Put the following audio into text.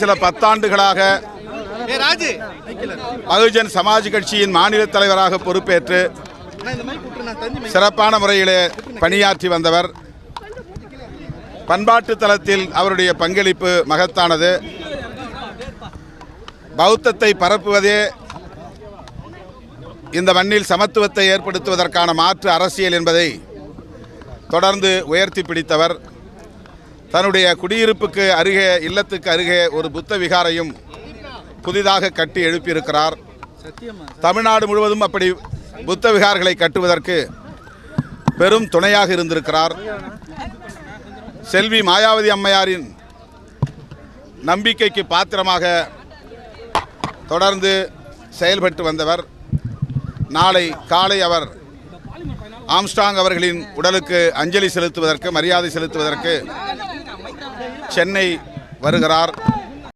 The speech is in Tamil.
சில பத்தாண்டுகளாக பகுஜன் சமாஜ் கட்சியின் மாநில தலைவராக பொறுப்பேற்று சிறப்பான முறையிலே பணியாற்றி வந்தவர். பண்பாட்டு தளத்தில் அவருடைய பங்களிப்பு மகத்தானது. பௌத்தத்தை பரப்புவதே இந்த மண்ணில் சமத்துவத்தை ஏற்படுத்துவதற்கான மாற்று அரசியல் என்பதை தொடர்ந்து உயர்த்தி பிடித்தவர். தன்னுடைய குடியிருப்புக்கு அருகே இல்லத்துக்கு அருகே ஒரு புத்த விகாரையும் புதிதாக கட்டி எழுப்பியிருக்கிறார். தமிழ்நாடு முழுவதும் அப்படி புத்த விகார்களை கட்டுவதற்கு பெரும் துணையாக இருந்திருக்கிறார். செல்வி மாயாவதி அம்மையாரின் நம்பிக்கைக்கு பாத்திரமாக தொடர்ந்து செயல்பட்டு வந்தவர். நாளை காலை அவர் ஆம்ஸ்டாங் அவர்களின் உடலுக்கு அஞ்சலி செலுத்துவதற்கு மரியாதை செலுத்துவதற்கு சென்னை வருகிறார்.